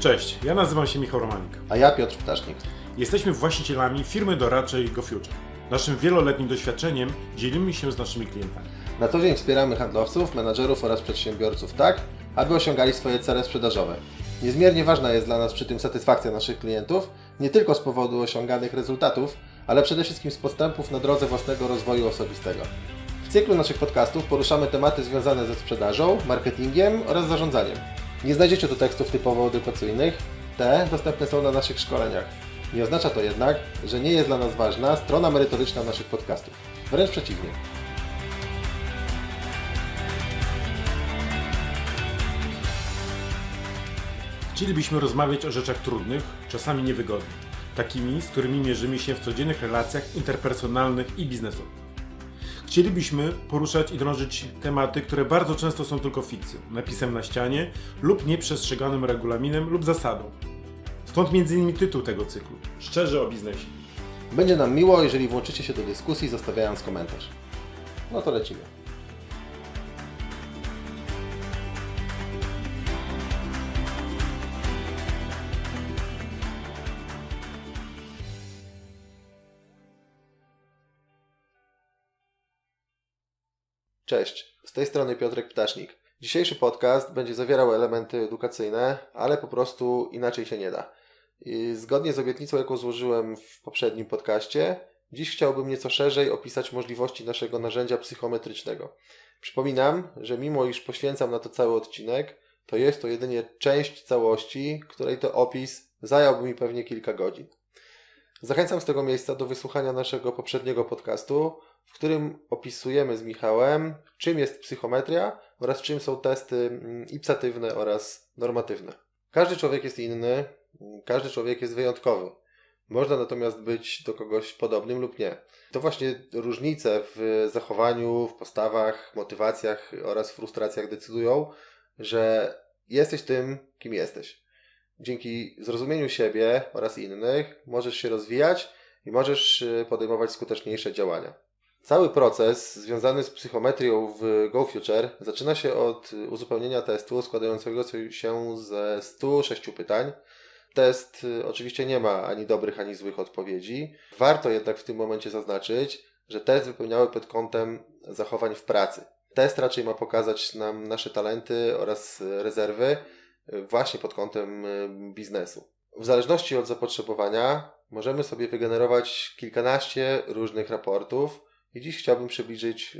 Cześć, ja nazywam się Michał Romanik. A ja Piotr Ptasznik. Jesteśmy właścicielami firmy doradczej GoFuture. Naszym wieloletnim doświadczeniem dzielimy się z naszymi klientami. Na co dzień wspieramy handlowców, menadżerów oraz przedsiębiorców tak, aby osiągali swoje cele sprzedażowe. Niezmiernie ważna jest dla nas przy tym satysfakcja naszych klientów, nie tylko z powodu osiąganych rezultatów, ale przede wszystkim z postępów na drodze własnego rozwoju osobistego. W cyklu naszych podcastów poruszamy tematy związane ze sprzedażą, marketingiem oraz zarządzaniem. Nie znajdziecie tu tekstów typowo edukacyjnych, te dostępne są na naszych szkoleniach. Nie oznacza to jednak, że nie jest dla nas ważna strona merytoryczna naszych podcastów. Wręcz przeciwnie. Chcielibyśmy rozmawiać o rzeczach trudnych, czasami niewygodnych, takimi, z którymi mierzymy się w codziennych relacjach interpersonalnych i biznesowych. Chcielibyśmy poruszać i drążyć tematy, które bardzo często są tylko fikcją, napisem na ścianie lub nieprzestrzeganym regulaminem lub zasadą. Stąd m.in. tytuł tego cyklu Szczerze o biznesie. Będzie nam miło, jeżeli włączycie się do dyskusji, zostawiając komentarz. No to lecimy. Cześć, z tej strony Piotrek Ptasznik. Dzisiejszy podcast będzie zawierał elementy edukacyjne, ale po prostu inaczej się nie da. I zgodnie z obietnicą, jaką złożyłem w poprzednim podcaście, dziś chciałbym nieco szerzej opisać możliwości naszego narzędzia psychometrycznego. Przypominam, że mimo iż poświęcam na to cały odcinek, to jest to jedynie część całości, której to opis zająłby mi pewnie kilka godzin. Zachęcam z tego miejsca do wysłuchania naszego poprzedniego podcastu, w którym opisujemy z Michałem, czym jest psychometria oraz czym są testy mm, ipsatywne oraz normatywne. Każdy człowiek jest inny, każdy człowiek jest wyjątkowy. Można natomiast być do kogoś podobnym lub nie. To właśnie różnice w zachowaniu, w postawach, motywacjach oraz frustracjach decydują, że jesteś tym, kim jesteś. Dzięki zrozumieniu siebie oraz innych możesz się rozwijać i możesz y, podejmować skuteczniejsze działania. Cały proces związany z psychometrią w GoFuture zaczyna się od uzupełnienia testu składającego się ze 106 pytań. Test y, oczywiście nie ma ani dobrych, ani złych odpowiedzi. Warto jednak w tym momencie zaznaczyć, że test wypełniały pod kątem zachowań w pracy. Test raczej ma pokazać nam nasze talenty oraz rezerwy y, właśnie pod kątem y, biznesu. W zależności od zapotrzebowania możemy sobie wygenerować kilkanaście różnych raportów i dziś chciałbym przybliżyć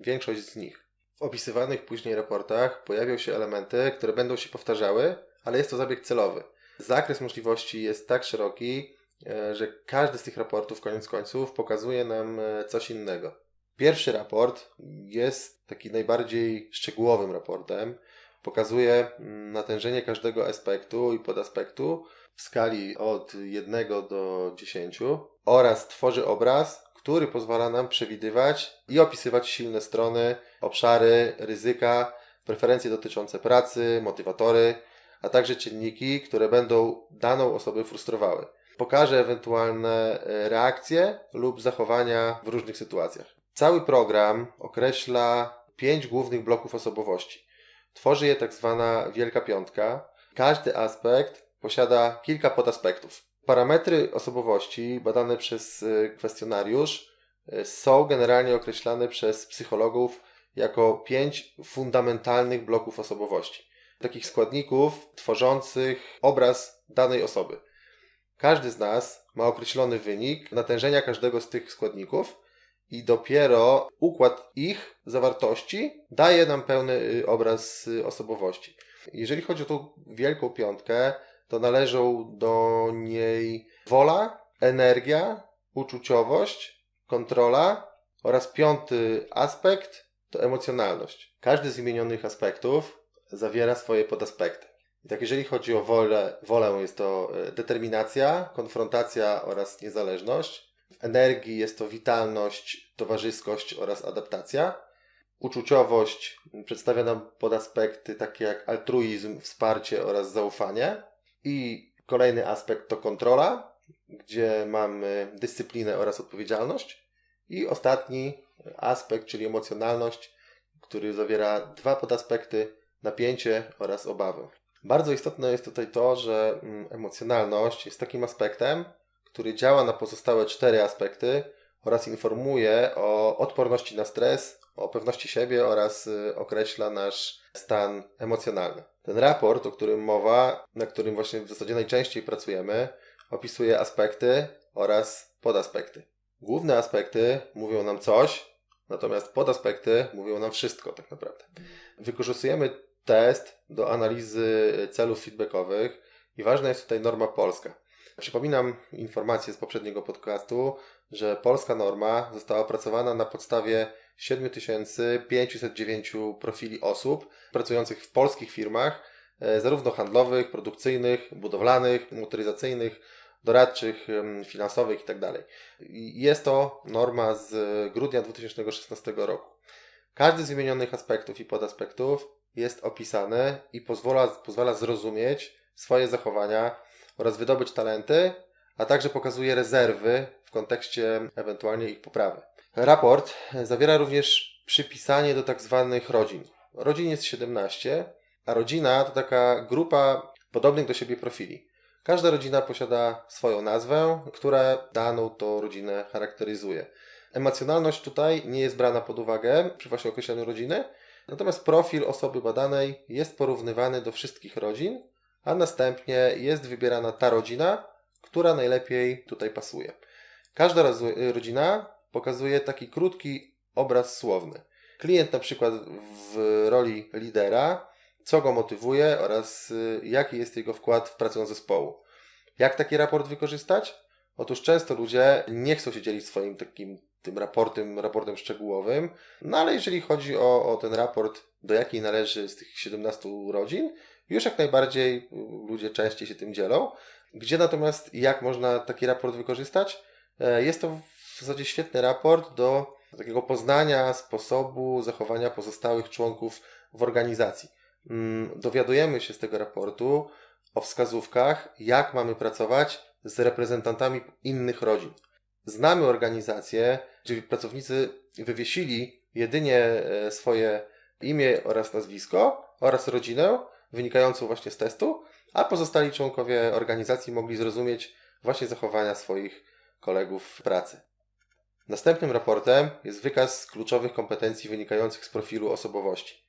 większość z nich. W opisywanych później raportach pojawią się elementy, które będą się powtarzały, ale jest to zabieg celowy. Zakres możliwości jest tak szeroki, e, że każdy z tych raportów koniec końców pokazuje nam e, coś innego. Pierwszy raport jest taki najbardziej szczegółowym raportem. Pokazuje mm, natężenie każdego aspektu i podaspektu w skali od 1 do 10 oraz tworzy obraz, który pozwala nam przewidywać i opisywać silne strony, obszary, ryzyka, preferencje dotyczące pracy, motywatory, a także czynniki, które będą daną osobę frustrowały. Pokaże ewentualne e, reakcje lub zachowania w różnych sytuacjach. Cały program określa pięć głównych bloków osobowości. Tworzy je tak zwana Wielka Piątka. Każdy aspekt posiada kilka podaspektów. Parametry osobowości badane przez e, kwestionariusz e, są generalnie określane przez psychologów jako pięć fundamentalnych bloków osobowości takich składników tworzących obraz danej osoby. Każdy z nas ma określony wynik natężenia każdego z tych składników i dopiero układ ich zawartości daje nam pełny y, obraz y, osobowości. Jeżeli chodzi o tą wielką piątkę, to należą do niej wola, energia, uczuciowość, kontrola oraz piąty aspekt to emocjonalność. Każdy z wymienionych aspektów zawiera swoje podaspekty. I tak jeżeli chodzi o wolę, wolę jest to e, determinacja, konfrontacja oraz niezależność. W energii jest to witalność, towarzyskość oraz adaptacja. Uczuciowość przedstawia nam podaspekty takie jak altruizm, wsparcie oraz zaufanie. I kolejny aspekt to kontrola, gdzie mamy dyscyplinę oraz odpowiedzialność. I ostatni aspekt, czyli emocjonalność, który zawiera dwa podaspekty napięcie oraz obawę. Bardzo istotne jest tutaj to, że mm, emocjonalność jest takim aspektem, który działa na pozostałe cztery aspekty oraz informuje o odporności na stres, o pewności siebie oraz y, określa nasz stan emocjonalny. Ten raport, o którym mowa, na którym właśnie w zasadzie najczęściej pracujemy, opisuje aspekty oraz podaspekty. Główne aspekty mówią nam coś, natomiast podaspekty mówią nam wszystko tak naprawdę. Wykorzystujemy test do analizy celów feedbackowych i ważna jest tutaj norma polska. Przypominam informację z poprzedniego podcastu, że polska norma została opracowana na podstawie 7509 profili osób pracujących w polskich firmach, e, zarówno handlowych, produkcyjnych, budowlanych, motoryzacyjnych, doradczych, finansowych itd. I Jest to norma z grudnia 2016 roku. Każdy z wymienionych aspektów i podaspektów jest opisany i pozwala, pozwala zrozumieć swoje zachowania oraz wydobyć talenty, a także pokazuje rezerwy w kontekście ewentualnie ich poprawy. Raport zawiera również przypisanie do tak zwanych rodzin. Rodzin jest 17, a rodzina to taka grupa podobnych do siebie profili. Każda rodzina posiada swoją nazwę, która daną to rodzinę charakteryzuje. Emocjonalność tutaj nie jest brana pod uwagę przy właśnie określeniu rodziny, natomiast profil osoby badanej jest porównywany do wszystkich rodzin, a następnie jest wybierana ta rodzina, która najlepiej tutaj pasuje. Każda rodzina pokazuje taki krótki obraz słowny. Klient na przykład w roli lidera, co go motywuje oraz y, jaki jest jego wkład w pracę zespołu. Jak taki raport wykorzystać? Otóż często ludzie nie chcą się dzielić swoim takim tym raportem, raportem szczegółowym, no ale jeżeli chodzi o, o ten raport, do jakiej należy z tych 17 rodzin, już jak najbardziej y, ludzie częściej się tym dzielą. Gdzie natomiast jak można taki raport wykorzystać? E, Jest to w zasadzie świetny raport do takiego poznania sposobu zachowania pozostałych członków w organizacji. Mm, Dowiadujemy się z tego raportu o wskazówkach, jak mamy pracować z reprezentantami innych rodzin. Znamy organizacje, gdzie pracownicy wywiesili jedynie e, swoje imię oraz nazwisko oraz rodzinę wynikającą właśnie z testu, a pozostali członkowie organizacji mogli zrozumieć właśnie zachowania swoich kolegów w pracy. Następnym raportem jest wykaz kluczowych kompetencji wynikających z profilu osobowości.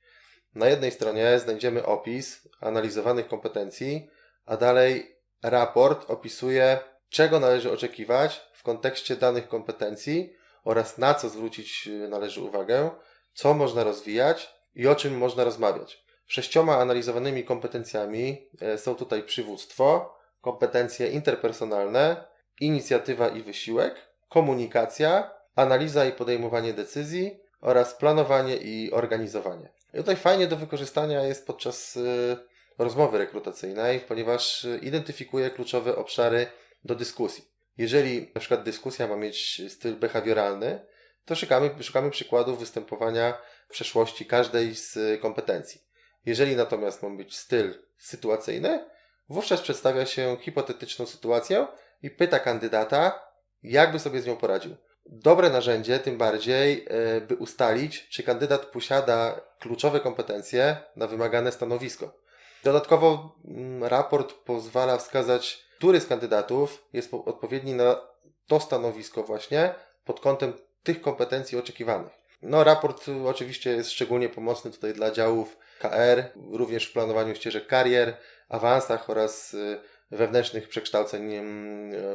Na jednej stronie znajdziemy opis analizowanych kompetencji, a dalej raport opisuje, czego należy oczekiwać w kontekście danych kompetencji oraz na co zwrócić należy uwagę, co można rozwijać i o czym można rozmawiać. Sześcioma analizowanymi kompetencjami e, są tutaj przywództwo, kompetencje interpersonalne, inicjatywa i wysiłek, komunikacja, analiza i podejmowanie decyzji oraz planowanie i organizowanie. I tutaj fajnie do wykorzystania jest podczas y, rozmowy rekrutacyjnej, ponieważ y, identyfikuje kluczowe obszary do dyskusji. Jeżeli na przykład dyskusja ma mieć styl behawioralny, to szukamy, szukamy przykładów występowania w przeszłości każdej z kompetencji. Jeżeli natomiast ma być styl sytuacyjny, wówczas przedstawia się hipotetyczną sytuację i pyta kandydata, jakby sobie z nią poradził. Dobre narzędzie, tym bardziej, e, by ustalić, czy kandydat posiada kluczowe kompetencje na wymagane stanowisko. Dodatkowo mm, raport pozwala wskazać, który z kandydatów jest po- odpowiedni na to stanowisko właśnie pod kątem tych kompetencji oczekiwanych. No, raport y, oczywiście jest szczególnie pomocny tutaj dla działów KR, również w planowaniu ścieżek karier, awansach oraz y, wewnętrznych przekształceń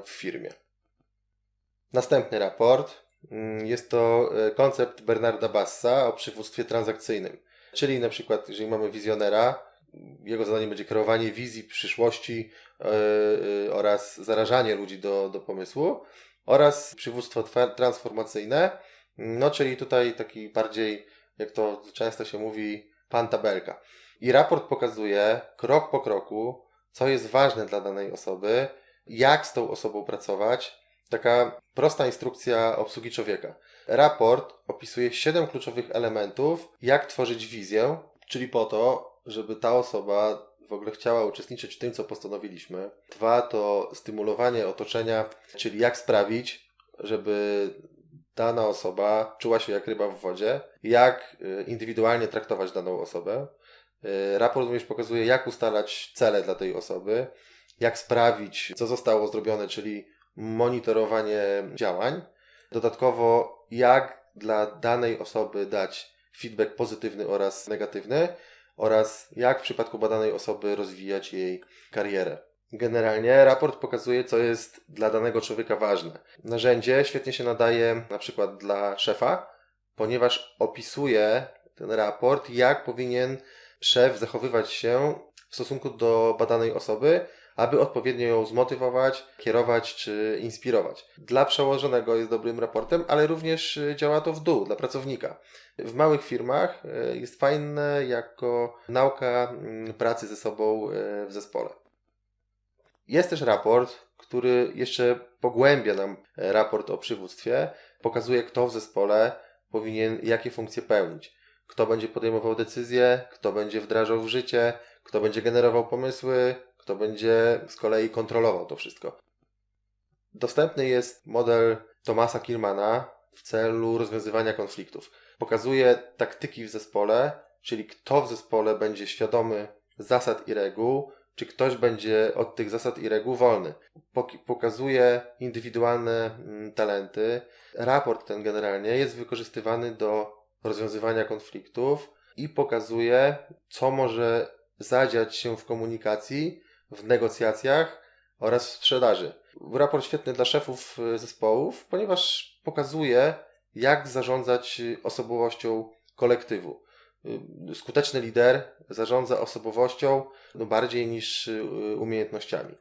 w firmie. Następny raport mm, jest to e, koncept Bernarda Bassa o przywództwie transakcyjnym. Czyli na przykład, jeżeli mamy wizjonera, jego zadaniem będzie kreowanie wizji przyszłości e, oraz zarażanie ludzi do, do pomysłu oraz przywództwo transformacyjne, no czyli tutaj taki bardziej, jak to często się mówi, pan tabelka. I raport pokazuje krok po kroku, co jest ważne dla danej osoby, jak z tą osobą pracować, taka prosta instrukcja obsługi człowieka. Raport opisuje 7 kluczowych elementów, jak tworzyć wizję, czyli po to, żeby ta osoba w ogóle chciała uczestniczyć w tym, co postanowiliśmy. Dwa to stymulowanie otoczenia, czyli jak sprawić, żeby dana osoba czuła się jak ryba w wodzie, jak y, indywidualnie traktować daną osobę. Y, Raport również pokazuje, jak ustalać cele dla tej osoby, jak sprawić, co zostało zrobione, czyli monitorowanie działań. Dodatkowo, jak dla danej osoby dać feedback pozytywny oraz negatywny, oraz jak w przypadku badanej osoby rozwijać jej karierę. Generalnie raport pokazuje, co jest dla danego człowieka ważne. Narzędzie świetnie się nadaje na przykład dla szefa, ponieważ opisuje ten raport, jak powinien szef zachowywać się w stosunku do badanej osoby, aby odpowiednio ją zmotywować, kierować czy inspirować. Dla przełożonego jest dobrym raportem, ale również y, działa to w dół dla pracownika. W małych firmach y, jest fajne jako nauka mm, pracy ze sobą y, w zespole. Jest też raport, który jeszcze pogłębia nam e, raport o przywództwie, pokazuje kto w zespole powinien jakie funkcje pełnić. Kto będzie podejmował decyzje, kto będzie wdrażał w życie, kto będzie generował pomysły, kto będzie z kolei kontrolował to wszystko. Dostępny jest model Tomasa Kilmana w celu rozwiązywania konfliktów. Pokazuje taktyki w zespole, czyli kto w zespole będzie świadomy zasad i reguł, czy ktoś będzie od tych zasad i reguł wolny. Pok- pokazuje indywidualne mm, talenty. Raport ten generalnie jest wykorzystywany do rozwiązywania konfliktów i pokazuje, co może zadziać się w komunikacji, w negocjacjach oraz w sprzedaży. Raport świetny dla szefów y, zespołów, ponieważ pokazuje, jak zarządzać y, osobowością kolektywu. Y, Skuteczny lider zarządza osobowością no bardziej niż y, umiejętnościami.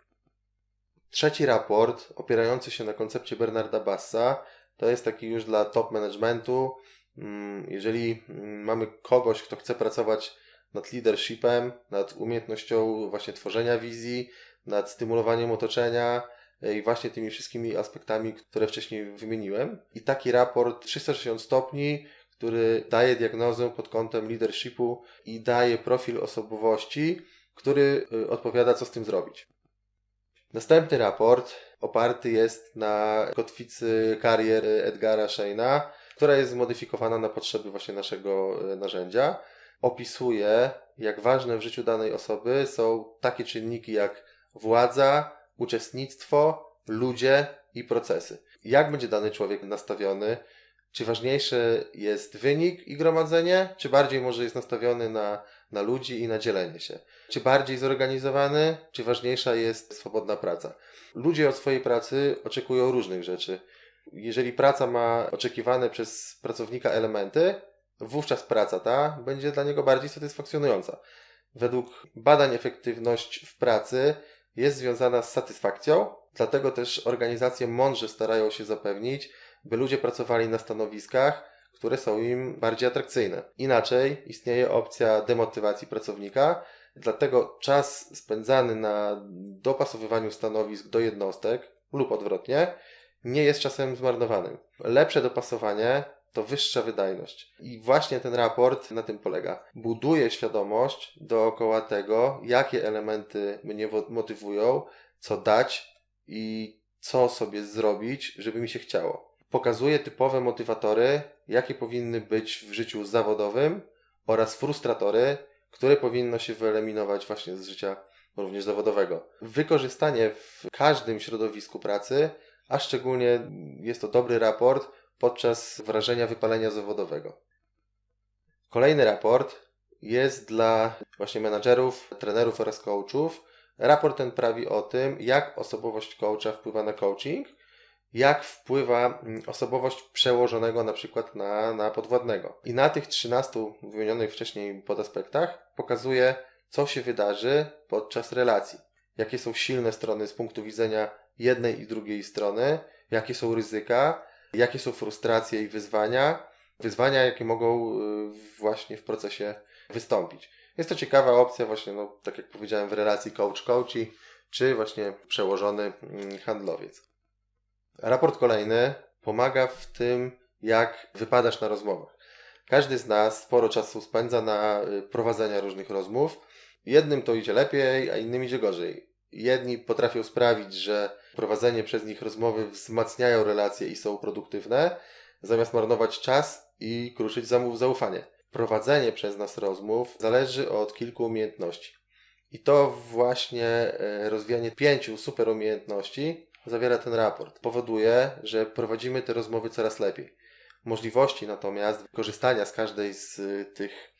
Trzeci raport, opierający się na koncepcie Bernarda Bassa, to jest taki już dla top managementu. Mm, Jeżeli mm, mamy kogoś, kto chce pracować nad leadershipem, nad umiejętnością właśnie tworzenia wizji, nad stymulowaniem otoczenia y, i właśnie tymi wszystkimi aspektami, które wcześniej wymieniłem. I taki raport 360 stopni, który daje diagnozę pod kątem leadershipu i daje profil osobowości, który y, odpowiada, co z tym zrobić. Następny raport oparty jest na kotwicy karier Edgara Sheina, która jest zmodyfikowana na potrzeby właśnie naszego y, narzędzia. Opisuje, jak ważne w życiu danej osoby są takie czynniki jak władza, uczestnictwo, ludzie i procesy. Jak będzie dany człowiek nastawiony? Czy ważniejszy jest wynik i gromadzenie, czy bardziej może jest nastawiony na, na ludzi i na dzielenie się? Czy bardziej zorganizowany, czy ważniejsza jest swobodna praca? Ludzie od swojej pracy oczekują różnych rzeczy. Jeżeli praca ma oczekiwane przez pracownika elementy, wówczas praca ta będzie dla niego bardziej satysfakcjonująca. Według badań efektywność w pracy jest związana z satysfakcją, dlatego też organizacje mądrze starają się zapewnić, by ludzie pracowali na stanowiskach, które są im bardziej atrakcyjne. Inaczej istnieje opcja demotywacji pracownika, dlatego czas spędzany na dopasowywaniu stanowisk do jednostek lub odwrotnie nie jest czasem zmarnowanym. Lepsze dopasowanie to wyższa wydajność. I właśnie ten raport na tym polega. Buduje świadomość dookoła tego, jakie elementy mnie motywują, co dać i co sobie zrobić, żeby mi się chciało. Pokazuje typowe motywatory, jakie powinny być w życiu zawodowym oraz frustratory, które powinno się wyeliminować właśnie z życia również zawodowego. Wykorzystanie w każdym środowisku pracy, a szczególnie jest to dobry raport podczas wrażenia wypalenia zawodowego. Kolejny raport jest dla właśnie menadżerów, trenerów oraz coachów. Raport ten prawi o tym, jak osobowość coacha wpływa na coaching, jak wpływa mm, osobowość przełożonego na przykład na, na podwładnego. I na tych 13 wymienionych wcześniej podaspektach pokazuje, co się wydarzy podczas relacji. Jakie są silne strony z punktu widzenia jednej i drugiej strony, jakie są ryzyka, jakie są frustracje i wyzwania, wyzwania, jakie mogą y, właśnie w procesie wystąpić. Jest to ciekawa opcja właśnie, no, tak jak powiedziałem, w relacji coach-coachi, czy właśnie przełożony mm, handlowiec. Raport kolejny pomaga w tym, jak wypadasz na rozmowach. Każdy z nas sporo czasu spędza na y, prowadzenia różnych rozmów. Jednym to idzie lepiej, a innym idzie gorzej. Jedni potrafią sprawić, że prowadzenie przez nich rozmowy wzmacniają relacje i są produktywne, zamiast marnować czas i kruszyć zaufanie. prowadzenie przez nas rozmów zależy od kilku umiejętności. I to właśnie e, rozwijanie pięciu super umiejętności zawiera ten raport. Powoduje, że prowadzimy te rozmowy coraz lepiej. Możliwości natomiast korzystania z każdej z y, tych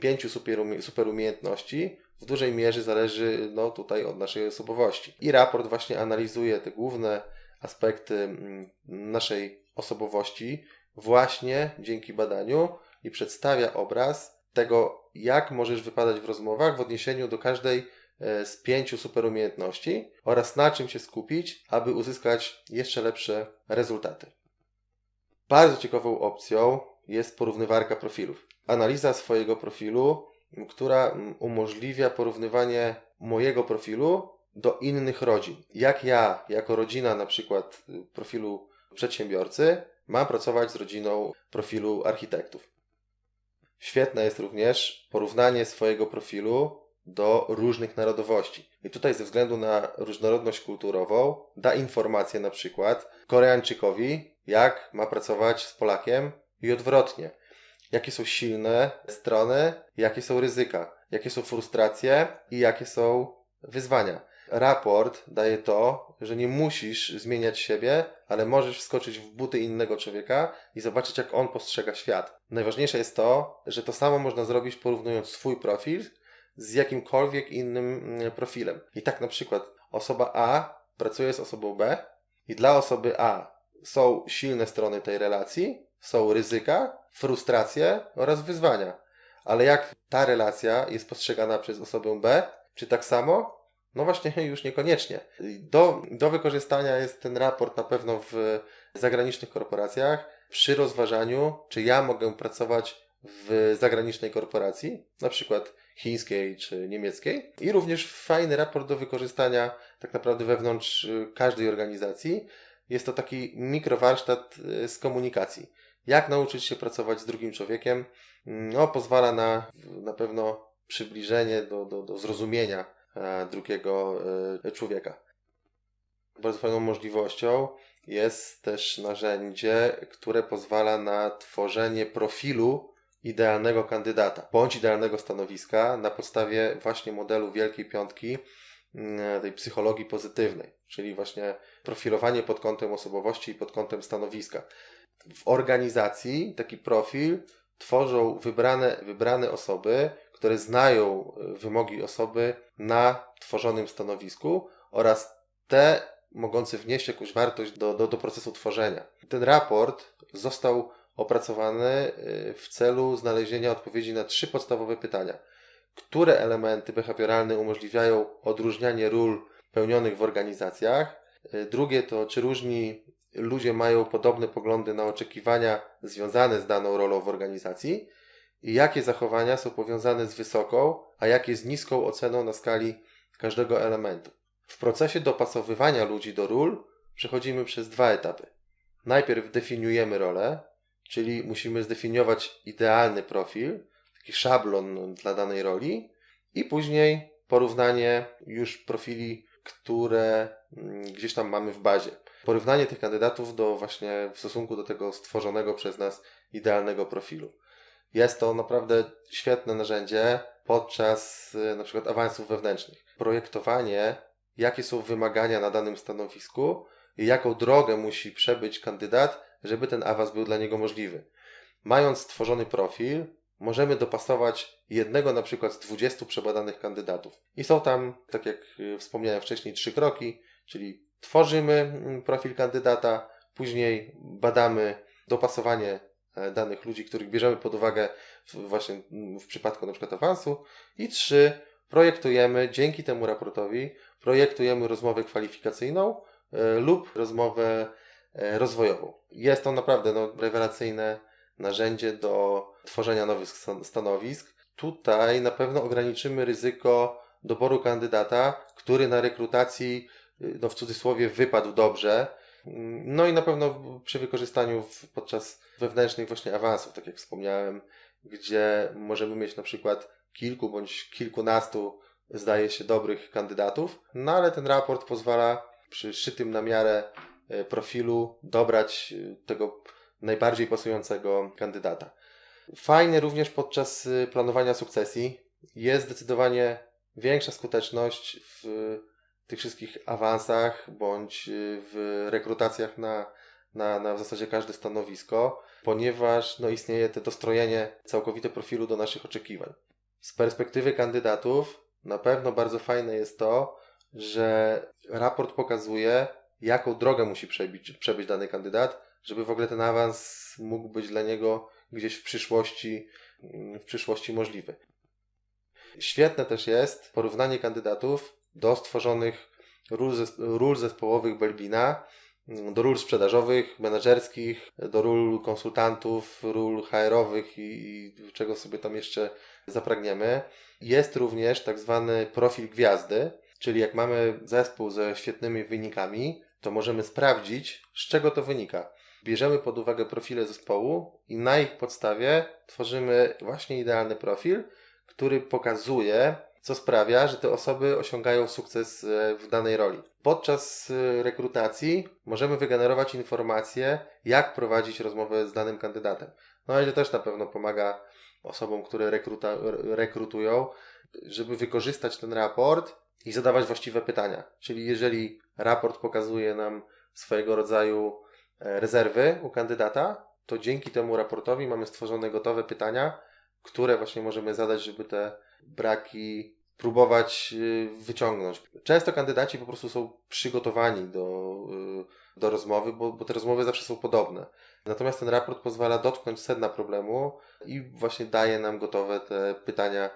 pięciu super, umie- super umiejętności w dużej mierze zależy no, tutaj od naszej osobowości. I raport właśnie analizuje te główne aspekty mm, naszej osobowości właśnie dzięki badaniu i przedstawia obraz tego, jak możesz wypadać w rozmowach w odniesieniu do każdej z pięciu super umiejętności oraz na czym się skupić, aby uzyskać jeszcze lepsze rezultaty. Bardzo ciekawą opcją jest porównywarka profilów. Analiza swojego profilu, która umożliwia porównywanie mojego profilu do innych rodzin. Jak ja, jako rodzina na przykład y, profilu przedsiębiorcy, mam pracować z rodziną profilu architektów. Świetne jest również porównanie swojego profilu do różnych narodowości. I tutaj ze względu na różnorodność kulturową da informację na przykład Koreańczykowi, jak ma pracować z Polakiem i odwrotnie. Jakie są silne strony, jakie są ryzyka, jakie są frustracje i jakie są wyzwania. Raport daje to, że nie musisz zmieniać siebie, ale możesz wskoczyć w buty innego człowieka i zobaczyć, jak on postrzega świat. Najważniejsze jest to, że to samo można zrobić porównując swój profil z jakimkolwiek innym mm, profilem. I tak na przykład osoba A pracuje z osobą B i dla osoby A są silne strony tej relacji, są ryzyka, frustracje oraz wyzwania. Ale jak ta relacja jest postrzegana przez osobę B, czy tak samo? No właśnie, już niekoniecznie. Do, do wykorzystania jest ten raport na pewno w zagranicznych korporacjach przy rozważaniu, czy ja mogę pracować w zagranicznej korporacji, na przykład chińskiej czy niemieckiej. I również fajny raport do wykorzystania tak naprawdę wewnątrz y, każdej organizacji. Jest to taki mikrowarsztat y, z komunikacji. Jak nauczyć się pracować z drugim człowiekiem? No, pozwala na na pewno przybliżenie do, do, do zrozumienia e, drugiego e, człowieka. Bardzo fajną możliwością jest też narzędzie, które pozwala na tworzenie profilu idealnego kandydata bądź idealnego stanowiska na podstawie właśnie modelu Wielkiej Piątki mm, tej psychologii pozytywnej, czyli właśnie profilowanie pod kątem osobowości i pod kątem stanowiska. W organizacji taki profil tworzą wybrane, wybrane osoby, które znają y, wymogi osoby na tworzonym stanowisku oraz te mogące wnieść jakąś wartość do, do, do procesu tworzenia. Ten raport został opracowany y, w celu znalezienia odpowiedzi na trzy podstawowe pytania. Które elementy behawioralne umożliwiają odróżnianie ról pełnionych w organizacjach? Y, Drugie to, czy różni ludzie mają podobne poglądy na oczekiwania związane z daną rolą w organizacji? I jakie zachowania są powiązane z wysoką, a jakie z niską oceną na skali każdego elementu? W procesie dopasowywania ludzi do ról przechodzimy przez dwa etapy. Najpierw definiujemy rolę, czyli musimy zdefiniować idealny profil, taki szablon dla danej roli, i później porównanie już profili, które mm, gdzieś tam mamy w bazie. Porównanie tych kandydatów do właśnie w stosunku do tego stworzonego przez nas idealnego profilu. Jest to naprawdę świetne narzędzie podczas y, na przykład awansów wewnętrznych. Projektowanie, jakie są wymagania na danym stanowisku jaką drogę musi przebyć kandydat, żeby ten awans był dla niego możliwy. Mając stworzony profil, możemy dopasować jednego na przykład z 20 przebadanych kandydatów. I są tam, tak jak y, wspomniałem wcześniej, trzy kroki, czyli tworzymy mm, profil kandydata, później badamy dopasowanie e, danych ludzi, których bierzemy pod uwagę właśnie mm, w przypadku na przykład awansu i trzy, projektujemy dzięki temu raportowi, projektujemy rozmowę kwalifikacyjną lub rozmowę e, rozwojową. Jest to naprawdę no, rewelacyjne narzędzie do tworzenia nowych stan- stanowisk. Tutaj na pewno ograniczymy ryzyko doboru kandydata, który na rekrutacji, y, no w cudzysłowie, wypadł dobrze. No i na pewno przy wykorzystaniu w, podczas wewnętrznych właśnie awansów, tak jak wspomniałem, gdzie możemy mieć na przykład kilku bądź kilkunastu, zdaje się, dobrych kandydatów, no ale ten raport pozwala przy szytym na miarę e, profilu dobrać e, tego najbardziej pasującego kandydata. Fajnie również podczas y, planowania sukcesji. Jest zdecydowanie większa skuteczność w tych wszystkich awansach bądź w rekrutacjach na, na, na w zasadzie każde stanowisko, ponieważ no, istnieje to dostrojenie całkowite profilu do naszych oczekiwań. Z perspektywy kandydatów na pewno bardzo fajne jest to, że raport pokazuje, jaką drogę musi przebyć, przebyć dany kandydat, żeby w ogóle ten awans mógł być dla niego gdzieś w przyszłości, w przyszłości możliwy. Świetne też jest porównanie kandydatów do stworzonych ról zespołowych Belbina, do ról sprzedażowych, menedżerskich, do ról konsultantów, ról HR-owych i, i czego sobie tam jeszcze zapragniemy. Jest również tak zwany profil gwiazdy, czyli jak mamy zespół ze świetnymi wynikami, to możemy sprawdzić, z czego to wynika. Bierzemy pod uwagę profile zespołu i na ich podstawie tworzymy właśnie idealny profil, który pokazuje, co sprawia, że te osoby osiągają sukces e, w danej roli. Podczas e, rekrutacji możemy wygenerować informacje, jak prowadzić rozmowę z danym kandydatem. No i to też na pewno pomaga osobom, które rekruta, rekrutują, żeby wykorzystać ten raport i zadawać właściwe pytania. Czyli jeżeli raport pokazuje nam swojego rodzaju e, rezerwy u kandydata, to dzięki temu raportowi mamy stworzone gotowe pytania, które właśnie możemy zadać, żeby te braki próbować y, wyciągnąć. Często kandydaci po prostu są przygotowani do, y, do rozmowy, bo, bo te rozmowy zawsze są podobne. Natomiast ten raport pozwala dotknąć sedna problemu i właśnie daje nam gotowe te pytania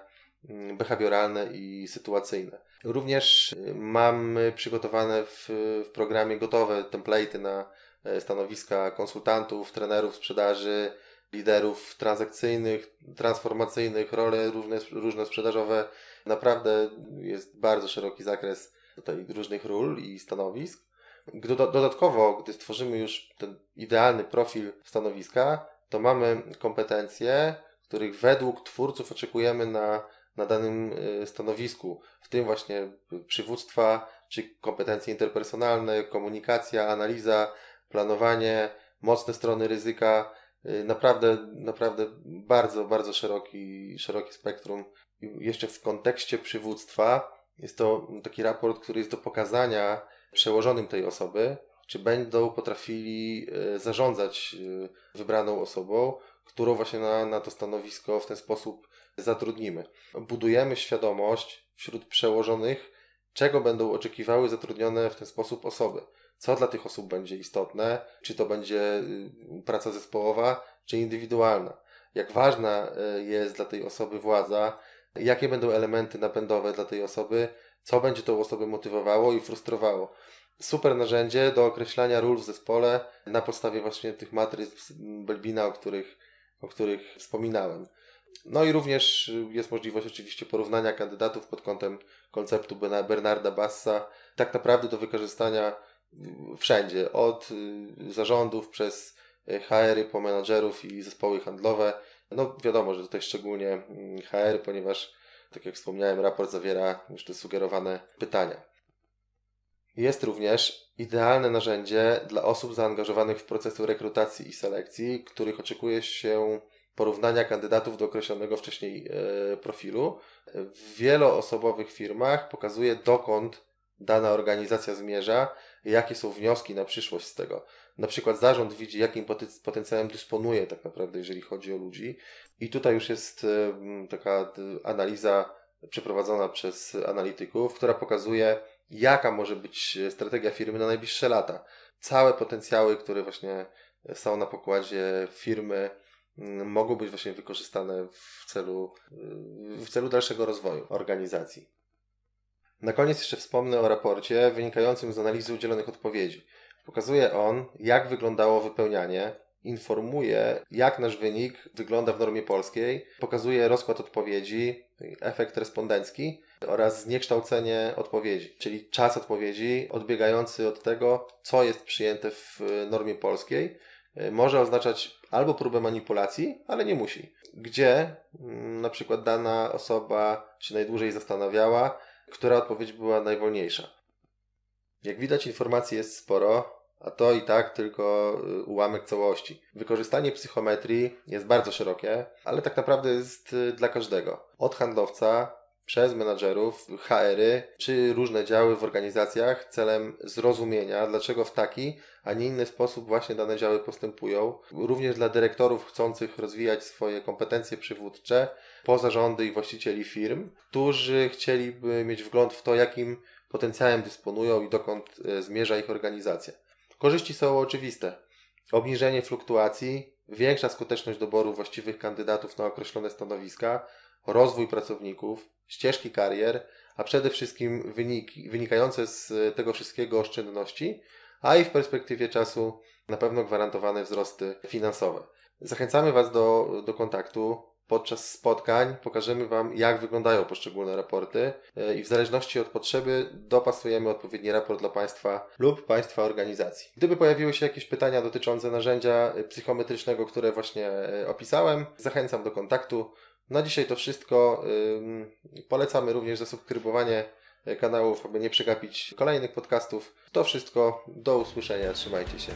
behawioralne i sytuacyjne. Również y, mamy przygotowane w, w programie gotowe template'y na e, stanowiska konsultantów, trenerów sprzedaży, liderów transakcyjnych, transformacyjnych, role różne, różne sprzedażowe. Naprawdę jest bardzo szeroki zakres tutaj różnych ról i stanowisk. Dodatkowo, gdy stworzymy już ten idealny profil stanowiska, to mamy kompetencje, których według twórców oczekujemy na, na danym y, stanowisku, w tym właśnie przywództwa, czy kompetencje interpersonalne, komunikacja, analiza, planowanie, mocne strony ryzyka, Y, Naprawdę, naprawdę bardzo, bardzo szeroki, szeroki spektrum. Jeszcze w kontekście przywództwa jest to taki raport, który jest do pokazania przełożonym tej osoby, czy będą potrafili y, zarządzać wybraną osobą, którą właśnie na, na to stanowisko w ten sposób zatrudnimy. Budujemy świadomość wśród przełożonych, czego będą oczekiwały zatrudnione w ten sposób osoby co dla tych osób będzie istotne, czy to będzie y, praca zespołowa, czy indywidualna. Jak ważna y, jest dla tej osoby władza, jakie będą elementy napędowe dla tej osoby, co będzie tą osobę motywowało i frustrowało. Super narzędzie do określania ról w zespole na podstawie właśnie tych matryc Belbina, o których, o których wspominałem. No i również jest możliwość oczywiście porównania kandydatów pod kątem konceptu Bernarda Bassa, tak naprawdę do wykorzystania wszędzie, od y, zarządów przez HR-y po menadżerów i zespoły handlowe. No wiadomo, że tutaj szczególnie mm, HR, ponieważ tak jak wspomniałem, raport zawiera już te sugerowane pytania. Jest również idealne narzędzie dla osób zaangażowanych w procesu rekrutacji i selekcji, których oczekuje się porównania kandydatów do określonego wcześniej e, profilu. W wieloosobowych firmach pokazuje dokąd dana organizacja zmierza, jakie są wnioski na przyszłość z tego. Na przykład zarząd widzi, jakim poten- potencjałem dysponuje tak naprawdę, jeżeli chodzi o ludzi. I tutaj już jest em, taka analiza przeprowadzona przez analityków, która pokazuje, jaka może być strategia firmy na najbliższe lata. Całe potencjały, które właśnie są na pokładzie firmy, mogą być właśnie wykorzystane w celu, w celu dalszego rozwoju organizacji. Na koniec jeszcze wspomnę o raporcie wynikającym z analizy udzielonych odpowiedzi. Pokazuje on, jak wyglądało wypełnianie, informuje, jak nasz wynik wygląda w normie polskiej, pokazuje rozkład odpowiedzi, efekt respondencki oraz zniekształcenie odpowiedzi, czyli czas odpowiedzi odbiegający od tego, co jest przyjęte w normie polskiej. Może oznaczać albo próbę manipulacji, ale nie musi. Gdzie mm, na przykład dana osoba się najdłużej zastanawiała, która odpowiedź była najwolniejsza. Jak widać, informacji jest sporo, a to i tak tylko y, ułamek całości. Wykorzystanie psychometrii jest bardzo szerokie, ale tak naprawdę jest y, dla każdego. Od handlowca przez menadżerów, HR-y czy różne działy w organizacjach celem zrozumienia, dlaczego w taki, a nie inny sposób właśnie dane działy postępują. Również dla dyrektorów chcących rozwijać swoje kompetencje przywódcze, pozarządy i właścicieli firm, którzy chcieliby mieć wgląd w to, jakim potencjałem dysponują i dokąd e, zmierza ich organizacja. Korzyści są oczywiste. Obniżenie fluktuacji, większa skuteczność doboru właściwych kandydatów na określone stanowiska, rozwój pracowników, ścieżki karier, a przede wszystkim wyniki, wynikające z tego wszystkiego oszczędności, a i w perspektywie czasu na pewno gwarantowane wzrosty finansowe. Zachęcamy Was do, do kontaktu. Podczas spotkań pokażemy Wam, jak wyglądają poszczególne raporty e, i w zależności od potrzeby dopasujemy odpowiedni raport dla Państwa lub Państwa organizacji. Gdyby pojawiły się jakieś pytania dotyczące narzędzia e, psychometrycznego, które właśnie e, opisałem, zachęcam do kontaktu. Na dzisiaj to wszystko. Polecamy również zasubskrybowanie kanałów, aby nie przegapić kolejnych podcastów. To wszystko. Do usłyszenia. Trzymajcie się.